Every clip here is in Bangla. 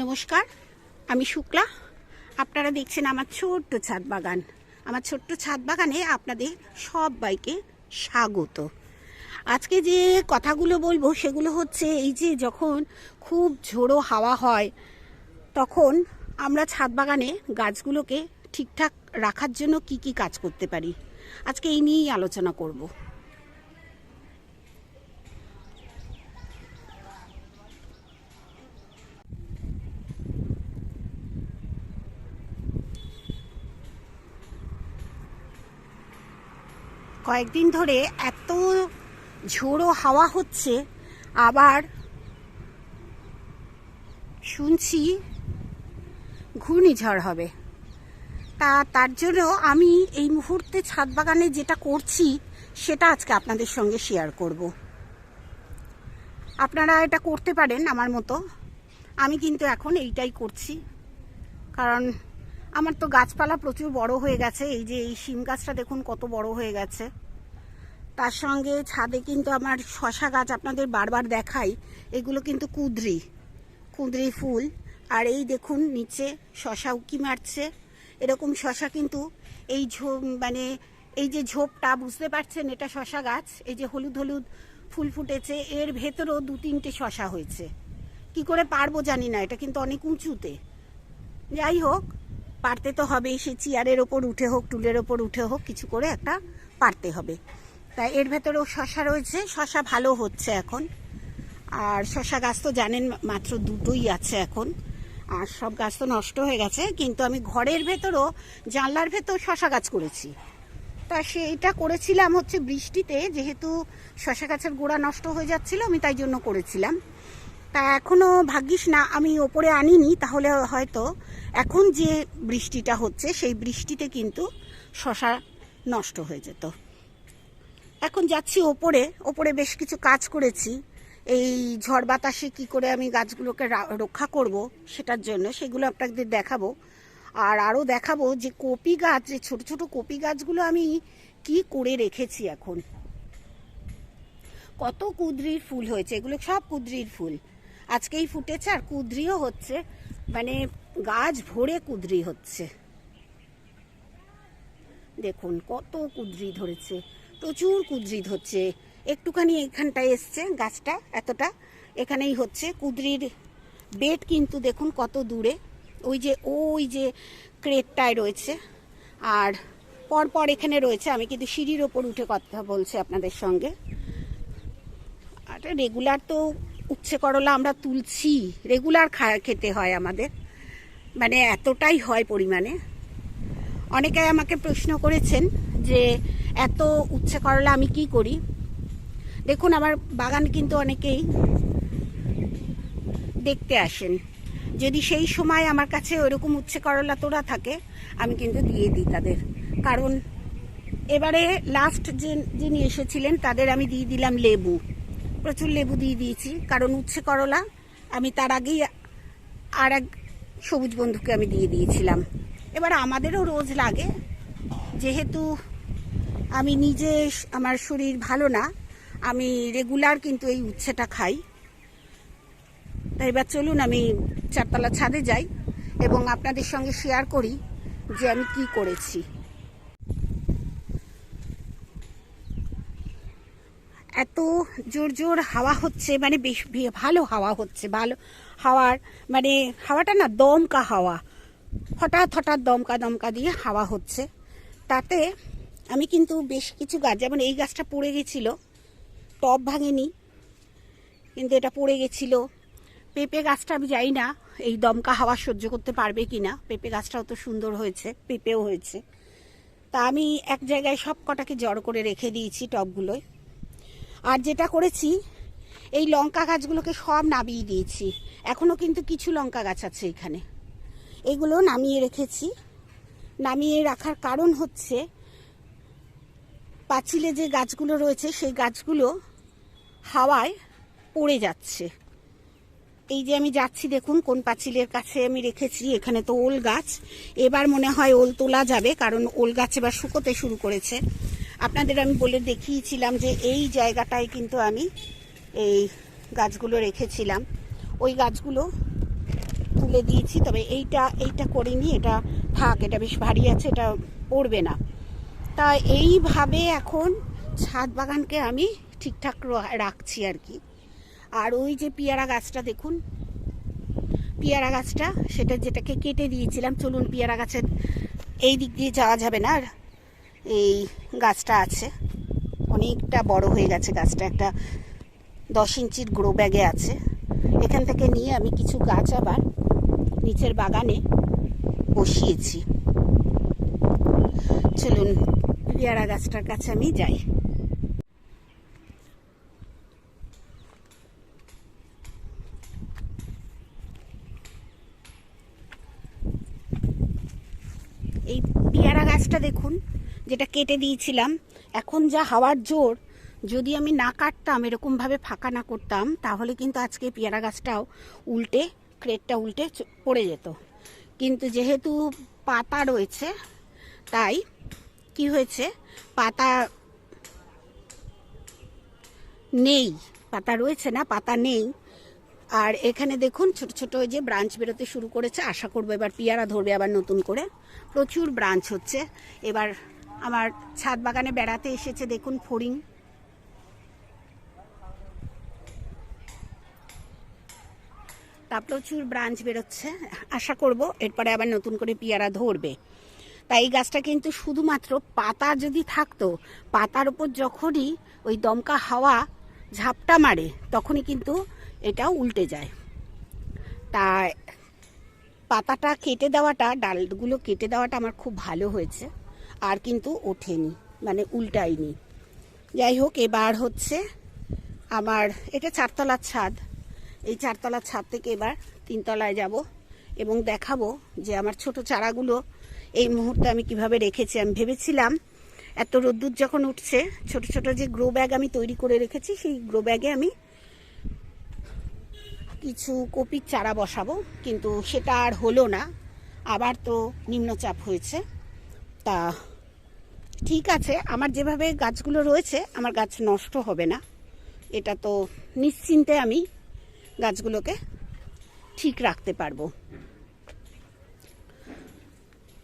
নমস্কার, আমি শুক্লা। আপনারা দেখছেন আমার ছোট্ট ছাদ বাগান। আমার ছোট্ট ছাদ বাগানে আপনাদের সবাইকে স্বাগত। আজকে যে কথাগুলো বলব সেগুলো হচ্ছে এই যে যখন খুব ঝোড়ো হাওয়া হয়, তখন আমরা ছাদ বাগানে গাছগুলোকে ঠিকঠাক রাখার জন্য কি কি কাজ করতে পারি? আজকে এই নিয়েই আলোচনা করব। কয়েকদিন ধরে এত ঝোড়ো হাওয়া হচ্ছে, আবার শুনছি ঘূর্ণিঝড় হবে। তা তার জন্য আমি এই মুহূর্তে ছাদ বাগানে যেটা করছি, সেটা আজকে আপনাদের সঙ্গে শেয়ার করব। আপনারা এটা করতে পারেন আমার মতো। আমি কিন্তু এখন এইটাই করছি, কারণ আমার তো গাছপালা প্রচুর বড় হয়ে গেছে। এই যে এই শিম গাছটা দেখুন কত বড় হয়ে গেছে। তার সঙ্গে ছাদে কিন্তু আমার শশা গাছ আপনাদের বারবার দেখাই। এগুলো কিন্তু কুদরি কুদরি ফুল। আর এই দেখুন নিচে শশা উকি মারছে। এরকম শশা কিন্তু এই ঝোপ মানে এই যে ঝোপটা, বুঝতে পারছেন এটা শশা গাছ? এই যে হলুদ হলুদ ফুল ফুটেছে। এর ভেতরেও দু তিনটে শশা হয়েছে। কি করে পারব জানি না, এটা কিন্তু অনেক উঁচুতে। যাই হোক পারতে তো হবেই, সে চেয়ারের ওপর উঠে হোক, টুলের ওপর উঠে হোক, কিছু করে একটা পারতে হবে। তাই এর ভেতরেও শশা রয়েছে, শশা ভালো হচ্ছে এখন। আর শশা গাছ তো জানেন, মাত্র দুটোই আছে এখন। আর সব গাছ তো নষ্ট হয়ে গেছে, কিন্তু আমি ঘরের ভেতরও, জানলার ভেতর শশা গাছ করেছি। তা সেইটা করেছিলাম হচ্ছে বৃষ্টিতে, যেহেতু শশা গাছের গোড়া নষ্ট হয়ে যাচ্ছিল, আমি তাই জন্য করেছিলাম। তা এখনও ভাগ্যিস না, আমি ওপরে আনিনি, তাহলে হয়তো এখন যে বৃষ্টিটা হচ্ছে, সেই বৃষ্টিতে কিন্তু শশা নষ্ট হয়ে যেত। এখন যাচ্ছি ওপরে ওপরে বেশ কিছু কাজ করেছি। এই ঝড় বাতাসে কি করে আমি গাছগুলোকে রক্ষা করব সেটার জন্য, সেগুলো আপনাদের দেখাবো। আর আরও দেখাবো যে কপি গাছ, যে ছোট ছোট কপি গাছগুলো আমি কি করে রেখেছি এখন। কত কুদরির ফুল হয়েছে, এগুলো সব কুদরির ফুল। আজকেই ফুটেছে আর কুদরিও হচ্ছে। মানে গাছ ভরে কুদরি হচ্ছে। দেখুন, কত কুদরি ধরেছে। প্রচুর কুদরি ধরছে। একটুখানি এখানটায় এসছে গাছটা এতটা। এখানেই হচ্ছে কুদরির বেড কিন্তু দেখুন কত দূরে। ওই যে ওই যে ক্রেটটায় রয়েছে। আর পরপর এখানে রয়েছে, আমি কিন্তু সিঁড়ির ওপর উঠে কথা বলছি আপনাদের সঙ্গে। আর রেগুলার তো উচ্ছে করলা আমরা তুলছি। রেগুলার খেতে হয় আমাদের। মানে এতটাই হয় পরিমাণে। অনেকে আমাকে প্রশ্ন করেছেন যে, এত উচ্ছে করলা আমি কি করি? দেখুন, আমার বাগান কিন্তু অনেকেই দেখতে আসেন। যদি সেই সময় আমার কাছে ওইরকম উচ্ছে করলা তোরা থাকে, আমি কিন্তু দিয়ে দিই তাদের। কারণ, এবারে লাস্ট যে, যিনি এসেছিলেন, তাদের আমি দিয়ে দিলাম লেবু। প্রচুর লেবু দিয়ে দিয়েছি। কারণ উচ্ছে করলা, আমি তার আগেই আর এক সবুজ বন্ধুকে আমি দিয়ে দিয়েছিলাম। এবার আমাদেরও রোজ লাগে। যেহেতু আমি নিজে আমার শরীর ভালো না, আমি রেগুলার কিন্তু এই উচ্ছেটা খাই। তাই এবার চলুন, আমি চারতলা ছাদে যাই এবং আপনাদের সঙ্গে শেয়ার করি যে আমি কি করেছি। এত জোর জোর হাওয়া হচ্ছে মানে বেশ ভালো হাওয়া হচ্ছে, ভালো হাওয়ার মানে হাওয়াটা না দমকা হাওয়া। হঠাৎ হঠাৎ দমকা দমকা দিয়ে হাওয়া হচ্ছে। তাতে আমি কিন্তু বেশ কিছু গাছ, যেমন এই গাছটা পড়ে গেছিল, টব ভাঙেনি, কিন্তু এটা পড়ে গেছিল। পেঁপে গাছটা আমি যাই না এই দমকা হাওয়া সহ্য করতে পারবে কি না পেঁপে গাছটাও তো সুন্দর হয়েছে, পেঁপেও হয়েছে। তা আমি এক জায়গায় সব কটাকে জড়ো করে রেখে দিয়েছি টবগুলোয়। আর যেটা করেছি, এই লঙ্কা গাছগুলোকে সব নামিয়ে দিয়েছি। এখনও কিন্তু কিছু লঙ্কা গাছ আছে এখানে। এগুলো নামিয়ে রেখেছি। নামিয়ে রাখার কারণ হচ্ছে, পাঁচিলে যে গাছগুলো রয়েছে, সেই গাছগুলো হাওয়ায় পড়ে যাচ্ছে। এই যে আমি যাচ্ছি, দেখুন, কোন পাঁচিলের কাছে আমি রেখেছি, এখানে তো ওল গাছ। এবার মনে হয় ওল তোলা যাবে, কারণ ওল গাছ এবার শুকোতে শুরু করেছে। আপনাদের আমি বলে দেখিয়েছিলাম যে এই জায়গাটায় কিন্তু আমি এই গাছগুলো রেখেছিলাম। ওই গাছগুলো তুলে দিয়েছি, তবে এইটা এইটা করিনি, এটা থাক, এটা বেশ ভারী আছে, এটা পড়বে না। তা এইভাবে এখন ছাদ বাগানকে আমি ঠিকঠাক রাখছি আর কি। আর ওই যে পেয়ারা গাছটা দেখুন, পেয়ারা গাছটা, সেটা যেটাকে কেটে দিয়েছিলাম, চলুন পেয়ারা গাছের এই দিক দিয়ে যাওয়া যাবে না। আর এই গাছটা আছে। অনেকটা বড় হয়ে গেছে গাছটা। একটা দশ ইঞ্চির গ্রো ব্যাগে আছে। এখান থেকে নিয়ে আমি কিছু গাছ আবার নিচের বাগানে বসিয়েছি। চলুন পেয়ারা গাছটার কাছে আমি যাই। এই পেয়ারা গাছটা দেখুন যেটা কেটে দিয়েছিলাম, এখন যা হাওয়ার জোর, যদি আমি না কাটতাম এরকমভাবে ফাঁকা না করতাম, তাহলে কিন্তু আজকে পেয়ারা গাছটাও উল্টে ক্রেটটা উল্টে পড়ে যেত। কিন্তু যেহেতু পাতা রয়েছে, তাই কি হয়েছে? পাতা নেই, পাতা রয়েছে না, পাতা নেই। আর এখানে দেখুন, ছোট ছোট ওই যে ব্রাঞ্চ বেরোতে শুরু করেছে, আশা করব এবার পিয়ারা ধরবে আবার নতুন করে। প্রচুর ব্রাঞ্চ হচ্ছে। এবার আমার ছাদ বাগানে বেড়াতে এসেছে, দেখুন ফড়িং। প্রচুর ব্রাঞ্চ বেরোচ্ছে, আশা করব এরপরে আবার নতুন করে পিয়ারা ধরবে। তাই এই গাছটা কিন্তু শুধুমাত্র পাতা যদি থাকতো, পাতার উপর যখনই ওই দমকা হাওয়া ঝাপটা মারে, তখনই কিন্তু এটা উল্টে যায়। তা পাতাটা কেটে দেওয়াটা, ডালগুলো কেটে দেওয়াটা আমার খুব ভালো হয়েছে। আর কিন্তু ওঠেনি মানে উল্টায়নি। যাই হোক, এবার হচ্ছে আমার, এটা চারতলার ছাদ। এই চারতলার ছাদ থেকে এবার তিনতলায় যাব এবং দেখাবো যে আমার ছোট চারাগুলো এই মুহূর্তে আমি কীভাবে রেখেছি। আমি ভেবেছিলাম এত রোদ্দুর যখন উঠছে, ছোট ছোট যে গ্রো ব্যাগ আমি তৈরি করে রেখেছি, সেই গ্রো ব্যাগে আমি কিছু কপির চারা বসাবো, কিন্তু সেটা আর হলো না। আবার তো নিম্নচাপ হয়েছে, তা ঠিক আছে, আমার যেভাবে গাছগুলো রয়েছে, আমার গাছ নষ্ট হবে না। এটা তো নিশ্চিন্তে আমি গাছগুলোকে ঠিক রাখতে পারব।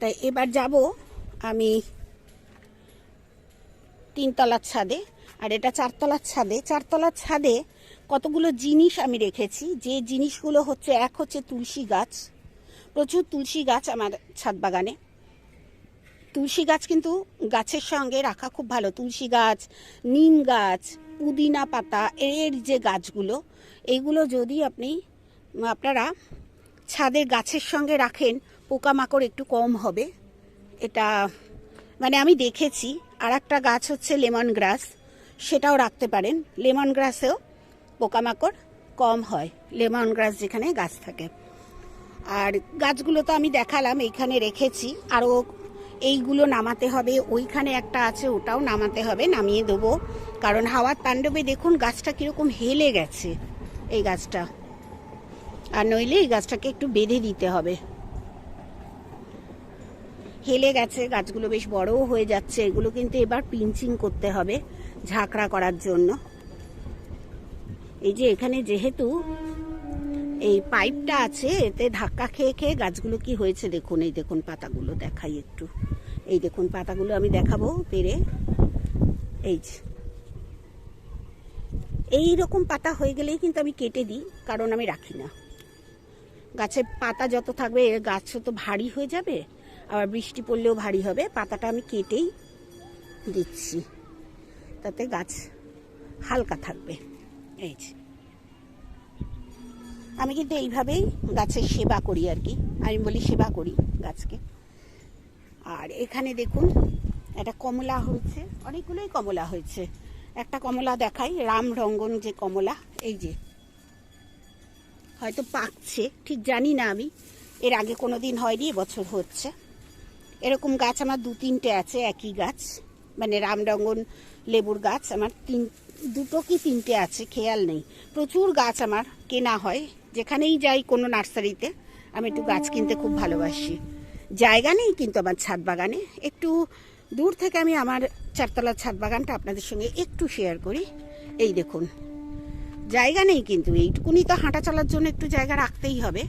তাই এবার যাব আমি তিনতলার ছাদে, আর এটা চারতলার ছাদে। চারতলার ছাদে কতগুলো জিনিস আমি রেখেছি। যে জিনিসগুলো হচ্ছে, এক হচ্ছে তুলসী গাছ। প্রচুর তুলসী গাছ আমার ছাদ বাগানে। তুলসী গাছ কিন্তু গাছের সঙ্গে রাখা খুব ভালো। তুলসী গাছ, নিম গাছ, পুদিনা পাতা, এর যে গাছগুলো এইগুলো যদি আপনি, আপনারা ছাদের গাছের সঙ্গে রাখেন, পোকামাকড় একটু কম হবে। এটা মানে আমি দেখেছি আর একটা গাছ হচ্ছে লেমন গ্রাস, সেটাও রাখতে পারেন। লেমন গ্রাসেও পোকামাকড় কম হয়, লেমন গ্রাস যেখানে গাছ থাকে। আর গাছগুলো তো আমি দেখালাম এইখানে রেখেছি। আরও এইগুলো নামাতে হবে, ওইখানে একটা আছে, ওটাও নামাতে হবে, নামিয়ে দেবো। কারণ হাওয়ার তাণ্ডবে দেখুন গাছটা কীরকম হেলে গেছে, এই গাছটা। আর নইলে এই গাছটাকে একটু বেঁধে দিতে হবে। হেলে গেছে, গাছগুলো বেশ বড়ও হয়ে যাচ্ছে, এগুলো কিন্তু এবার পিঞ্চিং করতে হবে ঝাঁকড়া করার জন্য। এই যে এখানে যেহেতু এই পাইপটা আছে, এতে ধাক্কা খেয়ে খেয়ে গাছগুলো কি হয়েছে দেখুন, এই দেখুন পাতাগুলো দেখাই একটু। এই দেখুন পাতাগুলো আমি দেখাবো পেরে। এই এই রকম পাতা হয়ে গেলেই কিন্তু আমি কেটে দিই, কারণ আমি রাখি না। গাছের পাতা যত থাকবে, গাছ তো ভারী হয়ে যাবে, আবার বৃষ্টি পড়লেও ভারী হবে। পাতাটা আমি কেটেই দিচ্ছি। তাতে গাছ হালকা থাকবে। এই যে। আমি কিন্তু এইভাবেই গাছের সেবা করি আর কি। আমি বলি সেবা করি গাছকে। আর এখানে দেখুন, একটা কমলা হয়েছে, অনেকগুলোই কমলা হয়েছে। একটা কমলা দেখাই, রাম রঙ্গন যে কমলা, এই যে। হয়তো পাকছে, ঠিক জানি না আমি। এর আগে কোনো দিন হয়নি, এবছর হচ্ছে। এরকম গাছ আমার দু তিনটে আছে, একই গাছ। মানে রামরঙ্গন লেবুর গাছ, আমার তিন, দুটো কি তিনটে আছে, খেয়াল নেই। প্রচুর গাছ আমার কেনা হয় যেখানেই যাই কোনো নার্সারিতে, আমি একটু গাছ কিনতে খুব ভালোবাসি। জায়গা নেই কিন্তু আমার ছাদ বাগানে। একটু দূর থেকে আমি আমার চারতলার ছাদ বাগানটা আপনাদের সঙ্গে একটু শেয়ার করি। এই দেখুন, জায়গা নেই কিন্তু, এইটুকুনি তো হাঁটা চলার জন্য একটু জায়গা রাখতেই হবে।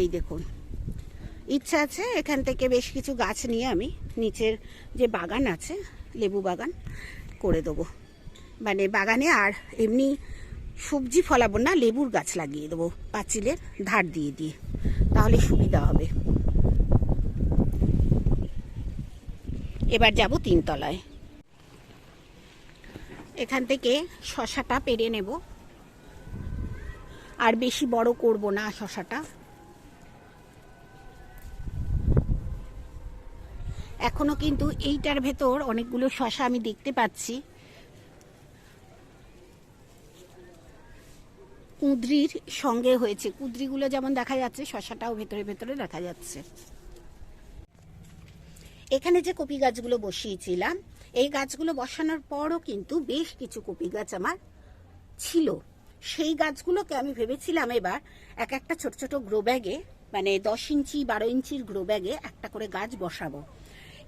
এই দেখুন, ইচ্ছা আছে এখান থেকে বেশ কিছু গাছ নিয়ে আমি নিচের যে বাগান আছে, লেবু বাগান, করে দেবো। মানে বাগানে আর এমনি সবজি ফলাবো না, লেবুর গাছ লাগিয়ে দেবো, পাঁচিলের ধার দিয়ে দিয়ে। তাহলে সুবিধা হবে। এবার যাব তিনতলায়। এখান থেকে শশাটা পেরে নেব। আর বেশি বড় করব না শশাটা। এখনও কিন্তু এইটার ভেতর অনেকগুলো শশা আমি দেখতে পাচ্ছি। কুঁদরির সঙ্গে হয়েছে। কুঁদরিগুলো যেমন দেখা যাচ্ছে, শশাটাও ভেতরে ভেতরে দেখা যাচ্ছে। এখানে যে কপি গাছগুলো বসিয়েছিলাম, এই গাছগুলো বসানোর পরও কিন্তু বেশ কিছু কপি গাছ আমার ছিল। সেই গাছগুলোকে আমি ভেবেছিলাম এবার এক একটা ছোট ছোট গ্রো ব্যাগে মানে দশ ইঞ্চি, বারো ইঞ্চির গ্রো ব্যাগে একটা করে গাছ বসাবো।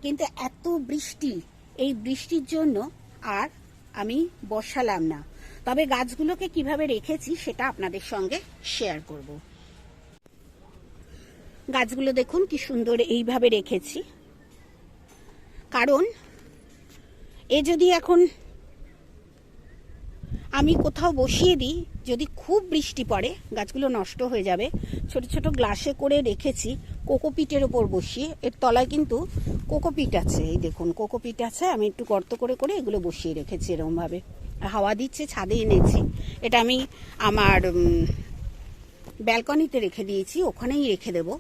কিন্তু এত বৃষ্টি, এই বৃষ্টির জন্য আর আমি বসালাম না। তবে গাছগুলোকে কীভাবে রেখেছি সেটা আপনাদের সঙ্গে শেয়ার করব। গাছগুলো দেখুন কি সুন্দর এইভাবে রেখেছি। কারণ এ যদি এখন আমি কোথাও বসিয়ে দিই, যদি খুব বৃষ্টি পড়ে, গাছগুলো নষ্ট হয়ে যাবে। ছোট ছোট গ্লাসে করে রেখেছি কোকোপিটের ওপর বসিয়ে। এর তলায় কিন্তু কোকোপিট আছে। এই দেখুন, কোকোপিট আছে। আমি একটু গর্ত করে করে এগুলো বসিয়ে রেখেছি এরকমভাবে আর হাওয়া দিচ্ছে, ছাদে এনেছি। এটা আমি আমার ব্যালকনিতে রেখে দিয়েছি, ওখানেই রেখে দেব।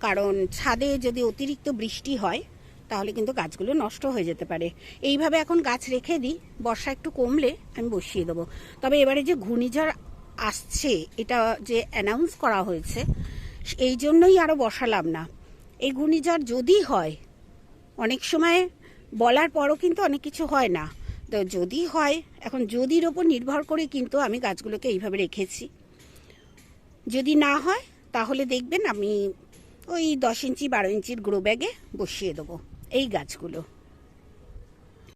কারণ ছাদে যদি অতিরিক্ত বৃষ্টি হয়, তাহলে কিন্তু গাছগুলো নষ্ট হয়ে যেতে পারে। এইভাবে এখন গাছ রেখে দিই, বর্ষা একটু কমলে আমি বসিয়ে দেবো। তবে এবারে যে ঘূর্ণিঝড় আসছে, এটা যে অ্যানাউন্স করা হয়েছে, এই জন্যই আরও বসালাম না। এই ঘূর্ণিঝড় যদি হয়, অনেক সময় বলার পরও কিন্তু অনেক কিছু হয় না। তো যদি হয়, এখন যদির ওপর নির্ভর করে কিন্তু আমি গাছগুলোকে এইভাবে রেখেছি। যদি না হয়, তাহলে দেখবেন আমি ওই দশ ইঞ্চি, বারো ইঞ্চির গ্রো ব্যাগে বসিয়ে দেবো, এই গাছগুলো।